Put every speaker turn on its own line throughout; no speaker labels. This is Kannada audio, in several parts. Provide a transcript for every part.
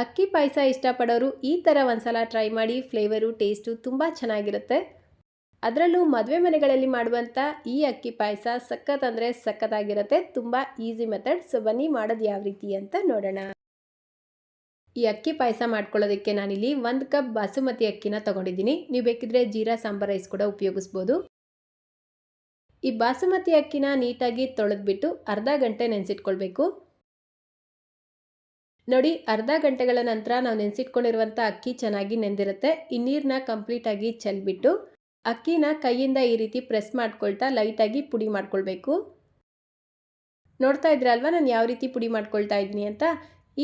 ಅಕ್ಕಿ ಪಾಯಸ ಇಷ್ಟಪಡೋರು ಈ ಥರ ಒಂದ್ಸಲ ಟ್ರೈ ಮಾಡಿ ಫ್ಲೇವರು ಟೇಸ್ಟು ತುಂಬ ಚೆನ್ನಾಗಿರುತ್ತೆ. ಅದರಲ್ಲೂ ಮದುವೆ ಮನೆಗಳಲ್ಲಿ ಮಾಡುವಂಥ ಈ ಅಕ್ಕಿ ಪಾಯಸ ಸಖತ್ ಅಂದರೆ ಸಖತ್ತಾಗಿರುತ್ತೆ. ತುಂಬ ಈಸಿ ಮೆಥಡ್ ಸೊ ಬನ್ನಿ ಮಾಡೋದು ಯಾವ ರೀತಿ ಅಂತ ನೋಡೋಣ. ಈ ಅಕ್ಕಿ ಪಾಯಸ ಮಾಡ್ಕೊಳ್ಳೋದಕ್ಕೆ ನಾನಿಲ್ಲಿ ಒಂದು ಕಪ್ ಬಾಸುಮತಿ ಅಕ್ಕಿನ ತೊಗೊಂಡಿದ್ದೀನಿ. ನೀವು ಬೇಕಿದ್ರೆ ಜೀರಾ, ಸಾಂಬಾರ್ ರೈಸ್ ಕೂಡ ಉಪಯೋಗಿಸ್ಬೋದು. ಈ ಬಾಸುಮತಿ ಅಕ್ಕಿನ ನೀಟಾಗಿ ತೊಳೆದ್ಬಿಟ್ಟು ಅರ್ಧ ಗಂಟೆ ನೆನೆಸಿಟ್ಕೊಳ್ಬೇಕು. ನೋಡಿ, ಅರ್ಧ ಗಂಟೆಗಳ ನಂತರ ನಾವು ನೆನೆಸಿಟ್ಕೊಂಡಿರುವಂಥ ಅಕ್ಕಿ ಚೆನ್ನಾಗಿ ನೆಂದಿರುತ್ತೆ. ಈ ನೀರನ್ನ ಕಂಪ್ಲೀಟಾಗಿ ಚೆಲ್ಬಿಟ್ಟು ಅಕ್ಕಿನ ಕೈಯಿಂದ ಈ ರೀತಿ ಪ್ರೆಸ್ ಮಾಡ್ಕೊಳ್ತಾ ಲೈಟಾಗಿ ಪುಡಿ ಮಾಡ್ಕೊಳ್ಬೇಕು. ನೋಡ್ತಾ ಇದ್ರಲ್ವ ನಾನು ಯಾವ ರೀತಿ ಪುಡಿ ಮಾಡ್ಕೊಳ್ತಾ ಇದ್ದೀನಿ ಅಂತ?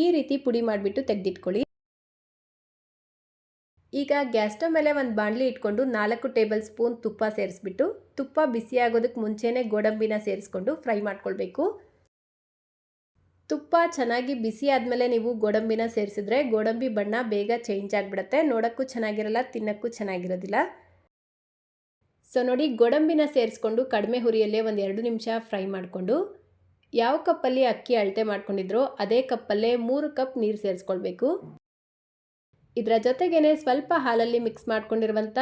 ಈ ರೀತಿ ಪುಡಿ ಮಾಡಿಬಿಟ್ಟು ತೆಗೆದಿಟ್ಕೊಳ್ಳಿ. ಈಗ ಗ್ಯಾಸ್ ಸ್ಟವ್ ಮೇಲೆ ಒಂದು ಬಾಣಲಿ ಇಟ್ಕೊಂಡು ನಾಲ್ಕು ಟೇಬಲ್ ಸ್ಪೂನ್ ತುಪ್ಪ ಸೇರಿಸ್ಬಿಟ್ಟು, ತುಪ್ಪ ಬಿಸಿ ಆಗೋದಕ್ಕೆ ಮುಂಚೆನೇ ಗೋಡಂಬಿನ ಸೇರಿಸ್ಕೊಂಡು ಫ್ರೈ ಮಾಡ್ಕೊಳ್ಬೇಕು. ತುಪ್ಪ ಚೆನ್ನಾಗಿ ಬಿಸಿ ಆದಮೇಲೆ ನೀವು ಗೋಡಂಬಿನ ಸೇರಿಸಿದ್ರೆ ಗೋಡಂಬಿ ಬಣ್ಣ ಬೇಗ ಚೇಂಜ್ ಆಗಿಬಿಡುತ್ತೆ. ನೋಡೋಕ್ಕೂ ಚೆನ್ನಾಗಿರಲ್ಲ, ತಿನ್ನೋಕ್ಕೂ ಚೆನ್ನಾಗಿರೋದಿಲ್ಲ. ಸೊ ನೋಡಿ, ಗೋಡಂಬಿನ ಸೇರಿಸ್ಕೊಂಡು ಕಡಿಮೆ ಹುರಿಯಲ್ಲೇ ಒಂದು ಎರಡು ನಿಮಿಷ ಫ್ರೈ ಮಾಡಿಕೊಂಡು, ಯಾವ ಕಪ್ಪಲ್ಲಿ ಅಕ್ಕಿ ಅಳತೆ ಮಾಡ್ಕೊಂಡಿದ್ರೋ ಅದೇ ಕಪ್ಪಲ್ಲೇ ಮೂರು ಕಪ್ ನೀರು ಸೇರಿಸ್ಕೊಳ್ಬೇಕು. ಇದರ ಜೊತೆಗೇ ಸ್ವಲ್ಪ ಹಾಲಲ್ಲಿ ಮಿಕ್ಸ್ ಮಾಡ್ಕೊಂಡಿರುವಂಥ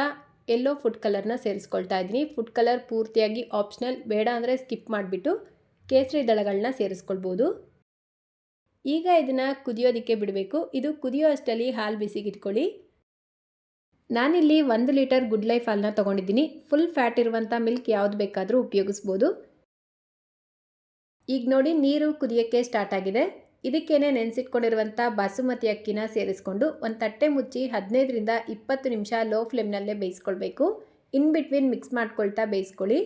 ಎಲ್ಲೋ ಫುಡ್ ಕಲರ್ನ ಸೇರಿಸ್ಕೊಳ್ತಾ ಇದ್ದೀನಿ. ಫುಡ್ ಕಲರ್ ಪೂರ್ತಿಯಾಗಿ ಆಪ್ಷನಲ್ ಬೇಡ ಅಂದರೆ ಸ್ಕಿಪ್ ಮಾಡಿಬಿಟ್ಟು ಕೇಸರಿ ದಳಗಳನ್ನ ಸೇರಿಸ್ಕೊಳ್ಬೋದು. ಈಗ ಇದನ್ನು ಕುದಿಯೋದಕ್ಕೆ ಬಿಡಬೇಕು. ಇದು ಕುದಿಯೋ ಅಷ್ಟರಲ್ಲಿ ಹಾಲು ಬಿಸಿಗಿಟ್ಕೊಳ್ಳಿ. ನಾನಿಲ್ಲಿ ಒಂದು ಲೀಟರ್ ಗುಡ್ ಲೈಫ್ ಹಾಲನ್ನ ತೊಗೊಂಡಿದ್ದೀನಿ. ಫುಲ್ ಫ್ಯಾಟ್ ಇರುವಂಥ ಮಿಲ್ಕ್ ಯಾವುದು ಬೇಕಾದರೂ ಉಪಯೋಗಿಸ್ಬೋದು. ಈಗ ನೋಡಿ ನೀರು ಕುದಿಯೋಕ್ಕೆ ಸ್ಟಾರ್ಟ್ ಆಗಿದೆ. ಇದಕ್ಕೇನೆ ನೆನೆಸಿಟ್ಕೊಂಡಿರುವಂಥ ಬಾಸುಮತಿ ಅಕ್ಕಿನ ಸೇರಿಸ್ಕೊಂಡು ಒಂದು ತಟ್ಟೆ ಮುಚ್ಚಿ ಹದಿನೈದರಿಂದ ಇಪ್ಪತ್ತು ನಿಮಿಷ ಲೋ ಫ್ಲೇಮ್ನಲ್ಲೇ ಬೇಯಿಸ್ಕೊಳ್ಬೇಕು. ಇನ್ ಬಿಟ್ವೀನ್ ಮಿಕ್ಸ್ ಮಾಡ್ಕೊಳ್ತಾ ಬೇಯಿಸ್ಕೊಳ್ಳಿ.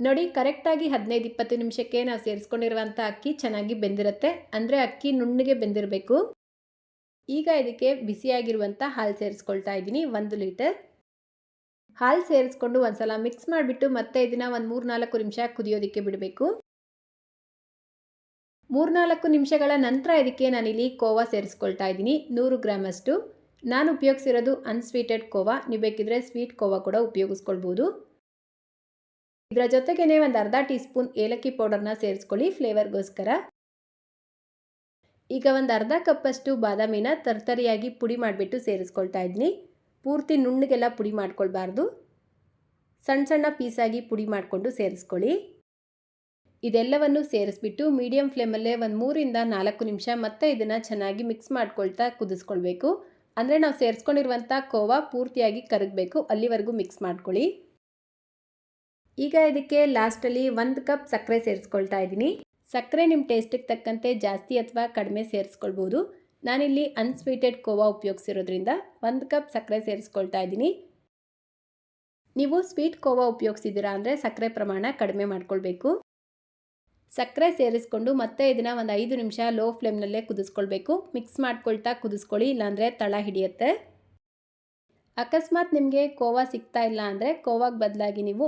ನೋಡಿ, ಕರೆಕ್ಟಾಗಿ ಹದಿನೈದು, ಇಪ್ಪತ್ತು ನಿಮಿಷಕ್ಕೆ ನಾವು ಸೇರಿಸ್ಕೊಂಡಿರುವಂಥ ಅಕ್ಕಿ ಚೆನ್ನಾಗಿ ಬೆಂದಿರುತ್ತೆ. ಅಂದರೆ ಅಕ್ಕಿ ನುಣ್ಣಗೆ ಬೆಂದಿರಬೇಕು. ಈಗ ಇದಕ್ಕೆ ಬಿಸಿಯಾಗಿರುವಂಥ ಹಾಲು ಸೇರಿಸ್ಕೊಳ್ತಾ ಇದ್ದೀನಿ, ಒಂದು ಲೀಟರ್. ಹಾಲು ಸೇರಿಸ್ಕೊಂಡು ಒಂದ್ಸಲ ಮಿಕ್ಸ್ ಮಾಡಿಬಿಟ್ಟು ಮತ್ತೆ ಇದನ್ನು ಒಂದು ಮೂರು ನಾಲ್ಕು ನಿಮಿಷ ಕುದಿಯೋದಕ್ಕೆ ಬಿಡಬೇಕು. ಮೂರ್ನಾಲ್ಕು ನಿಮಿಷಗಳ ನಂತರ ಇದಕ್ಕೆ ನಾನಿಲ್ಲಿ ಕೋವಾ ಸೇರಿಸ್ಕೊಳ್ತಾ ಇದ್ದೀನಿ, ನೂರು ಗ್ರಾಮಷ್ಟು ನಾನು ಉಪಯೋಗಿಸಿರೋದು ಅನ್ಸ್ವೀಟೆಡ್ ಕೋವಾ. ನೀವು ಬೇಕಿದ್ರೆ ಸ್ವೀಟ್ ಕೋವಾ ಕೂಡ ಉಪಯೋಗಿಸ್ಕೊಳ್ಬೋದು. ಇದರ ಜೊತೆಗೇನೆ ಒಂದು ಅರ್ಧ ಟೀ ಸ್ಪೂನ್ ಏಲಕ್ಕಿ ಪೌಡರ್ನ ಸೇರಿಸ್ಕೊಳ್ಳಿ ಫ್ಲೇವರ್ಗೋಸ್ಕರ. ಈಗ ಒಂದು ಅರ್ಧ ಕಪ್ಪಷ್ಟು ಬಾದಾಮಿನ ತರ್ತರಿಯಾಗಿ ಪುಡಿ ಮಾಡಿಬಿಟ್ಟು ಸೇರಿಸ್ಕೊಳ್ತಾ ಇದ್ದೀನಿ ಪೂರ್ತಿ ನುಣ್ಣಗೆಲ್ಲ ಪುಡಿ ಮಾಡ್ಕೊಳ್ಬಾರ್ದು. ಸಣ್ಣ ಸಣ್ಣ ಪೀಸಾಗಿ ಪುಡಿ ಮಾಡಿಕೊಂಡು ಸೇರಿಸ್ಕೊಳ್ಳಿ. ಇದೆಲ್ಲವನ್ನು ಸೇರಿಸ್ಬಿಟ್ಟು ಮೀಡಿಯಮ್ ಫ್ಲೇಮಲ್ಲೇ ಒಂದು ಮೂರಿಂದ ನಾಲ್ಕು ನಿಮಿಷ ಮತ್ತೆ ಇದನ್ನು ಚೆನ್ನಾಗಿ ಮಿಕ್ಸ್ ಮಾಡ್ಕೊಳ್ತಾ ಕುದಿಸ್ಕೊಳ್ಬೇಕು. ಅಂದರೆ ನಾವು ಸೇರಿಸ್ಕೊಂಡಿರುವಂಥ ಕೋವಾ ಪೂರ್ತಿಯಾಗಿ ಕರಗಬೇಕು, ಅಲ್ಲಿವರೆಗೂ ಮಿಕ್ಸ್ ಮಾಡ್ಕೊಳ್ಳಿ. ಈಗ ಇದಕ್ಕೆ ಲಾಸ್ಟಲ್ಲಿ ಒಂದು ಕಪ್ ಸಕ್ಕರೆ ಸೇರಿಸ್ಕೊಳ್ತಾ ಇದ್ದೀನಿ. ಸಕ್ಕರೆ ನಿಮ್ಮ ಟೇಸ್ಟಿಗೆ ತಕ್ಕಂತೆ ಜಾಸ್ತಿ ಅಥವಾ ಕಡಿಮೆ ಸೇರಿಸ್ಕೊಳ್ಬೋದು. ನಾನಿಲ್ಲಿ ಅನ್ಸ್ವೀಟೆಡ್ ಕೋವಾ ಉಪಯೋಗಿಸಿರೋದ್ರಿಂದ ಒಂದು ಕಪ್ ಸಕ್ಕರೆ ಸೇರಿಸ್ಕೊಳ್ತಾ ಇದ್ದೀನಿ. ನೀವು ಸ್ವೀಟ್ ಕೋವಾ ಉಪಯೋಗಿಸಿದ್ದೀರಾ ಅಂದರೆ ಸಕ್ಕರೆ ಪ್ರಮಾಣ ಕಡಿಮೆ ಮಾಡ್ಕೊಳ್ಬೇಕು. ಸಕ್ಕರೆ ಸೇರಿಸ್ಕೊಂಡು ಮತ್ತೆ ಇದನ್ನು ಒಂದು ಐದು ನಿಮಿಷ ಲೋ ಫ್ಲೇಮ್ನಲ್ಲೇ ಕುದಿಸ್ಕೊಳ್ಬೇಕು. ಮಿಕ್ಸ್ ಮಾಡ್ಕೊಳ್ತಾ ಕುದಿಸ್ಕೊಳ್ಳಿ, ಇಲ್ಲಾಂದರೆ ತಳ ಹಿಡಿಯುತ್ತೆ. ಅಕಸ್ಮಾತ್ ನಿಮಗೆ ಕೋವಾ ಸಿಗ್ತಾ ಇಲ್ಲ ಅಂದರೆ ಕೋವಾಗೆ ಬದಲಾಗಿ ನೀವು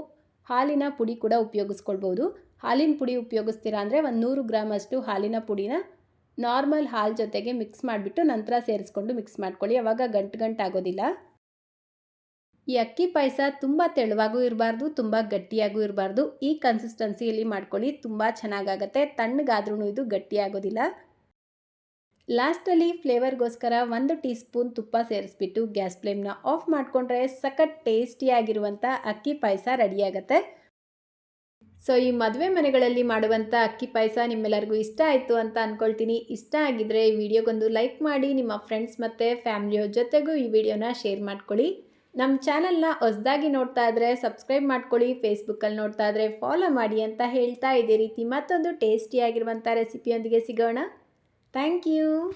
ಹಾಲಿನ ಪುಡಿ ಕೂಡ ಉಪಯೋಗಿಸ್ಕೊಳ್ಬೋದು. ಹಾಲಿನ ಪುಡಿ ಉಪಯೋಗಿಸ್ತೀರಾ ಅಂದರೆ ಒಂದು ನೂರು ಗ್ರಾಮಷ್ಟು ಹಾಲಿನ ಪುಡಿನ ನಾರ್ಮಲ್ ಹಾಲು ಜೊತೆಗೆ ಮಿಕ್ಸ್ ಮಾಡಿಬಿಟ್ಟು ನಂತರ ಸೇರಿಸ್ಕೊಂಡು ಮಿಕ್ಸ್ ಮಾಡ್ಕೊಳ್ಳಿ. ಅವಾಗ ಗಂಟು ಗಂಟು ಆಗೋದಿಲ್ಲ. ಈ ಅಕ್ಕಿ ಪಾಯಸ ತುಂಬ ತೆಳುವಾಗೂ ಇರಬಾರ್ದು, ತುಂಬ ಗಟ್ಟಿಯಾಗೂ ಇರಬಾರ್ದು. ಈ ಕನ್ಸಿಸ್ಟೆನ್ಸಿಯಲ್ಲಿ ಮಾಡ್ಕೊಳ್ಳಿ, ತುಂಬ ಚೆನ್ನಾಗಾಗತ್ತೆ. ತಣ್ಣಗಾದ್ರೂ ಇದು ಗಟ್ಟಿಯಾಗೋದಿಲ್ಲ. ಲಾಸ್ಟಲ್ಲಿ ಫ್ಲೇವರ್ಗೋಸ್ಕರ ಒಂದು ಟೀ ಸ್ಪೂನ್ ತುಪ್ಪ ಸೇರಿಸ್ಬಿಟ್ಟು ಗ್ಯಾಸ್ ಫ್ಲೇಮ್ನ ಆಫ್ ಮಾಡಿಕೊಂಡ್ರೆ ಸಖತ್ ಟೇಸ್ಟಿಯಾಗಿರುವಂಥ ಅಕ್ಕಿ ಪಾಯಸ ರೆಡಿಯಾಗತ್ತೆ. ಸೊ, ಈ ಮದುವೆ ಮನೆಗಳಲ್ಲಿ ಮಾಡುವಂಥ ಅಕ್ಕಿ ಪಾಯಸ ನಿಮ್ಮೆಲ್ಲರಿಗೂ ಇಷ್ಟ ಆಯಿತು ಅಂತ ಅಂದ್ಕೊಳ್ತೀನಿ ಇಷ್ಟ ಆಗಿದ್ರೆ ಈ ವಿಡಿಯೋಗೊಂದು ಲೈಕ್ ಮಾಡಿ, ನಿಮ್ಮ ಫ್ರೆಂಡ್ಸ್ ಮತ್ತು ಫ್ಯಾಮಿಲಿಯವ್ರ ಜೊತೆಗೂ ಈ ವಿಡಿಯೋನ ಶೇರ್ ಮಾಡ್ಕೊಳ್ಳಿ. ನಮ್ಮ ಚಾನಲ್ನ ಹೊಸದಾಗಿ ನೋಡ್ತಾ ಇದ್ರೆ ಸಬ್ಸ್ಕ್ರೈಬ್ ಮಾಡ್ಕೊಳ್ಳಿ, ಫೇಸ್ಬುಕ್ಕಲ್ಲಿ ನೋಡ್ತಾ ಇದ್ರೆ ಫಾಲೋ ಮಾಡಿ ಅಂತ ಹೇಳ್ತಾ ಇದೇ ರೀತಿ ಮತ್ತೊಂದು ಟೇಸ್ಟಿಯಾಗಿರುವಂಥ ರೆಸಿಪಿಯೊಂದಿಗೆ ಸಿಗೋಣ. Thank you.